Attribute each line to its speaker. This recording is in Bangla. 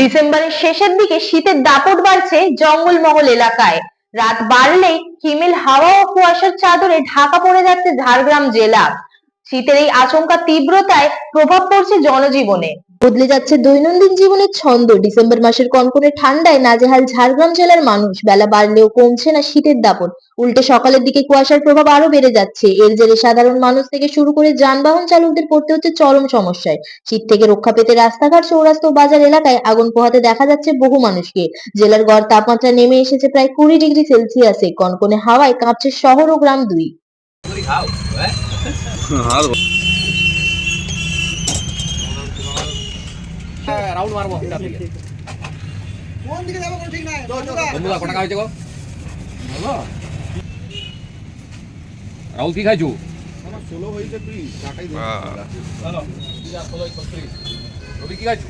Speaker 1: ডিসেম্বরের শেষের দিকে শীতের দাপট বাড়ছে জঙ্গলমহল এলাকায়। রাত বাড়লেই কিমেল হাওয়া ও কুয়াশার চাদরে ঢাকা পড়ে যাচ্ছে ঝাড়গ্রাম জেলা। শীতের এই আচমকা তীব্রতায় প্রভাব পড়ছে জনজীবনে। বদলে যাচ্ছে দৈনন্দিন জীবনের ছন্দ। ডিসেম্বর মাসের কনকনে ঠান্ডায় নাজেহাল ঝাড়গ্রাম জেলার মানুষ। বেলা বাড়লেও কমছে না শীতের দাপট। উল্টে সকালের দিকে কুয়াশার প্রভাব আরও বেড়ে যাচ্ছে। এর জেরে সাধারণ মানুষ থেকে শুরু করে যানবাহন চালকদের পড়তে হচ্ছে চরম সমস্যায়। শীত থেকে রক্ষা পেতে রাস্তাঘাট চৌরাস্তা বাজার এলাকায় আগুন পোহাতে দেখা যাচ্ছে বহু মানুষকে। জেলার গড় তাপমাত্রা নেমে এসেছে প্রায় কুড়ি ডিগ্রি সেলসিয়াসে। কনকনে হাওয়ায় কাঁপছে শহর ও গ্রাম দুই।
Speaker 2: রাউন্ড মারবো এটা থেকে
Speaker 3: কোন দিকে যাব ঠিক নাই।
Speaker 2: বন্ধুরা কটা খাইছে গো? রাহুল কি খাইছো?
Speaker 3: ষোলো হয়েছে তুই টাকাই
Speaker 2: রবি কি খাইছো?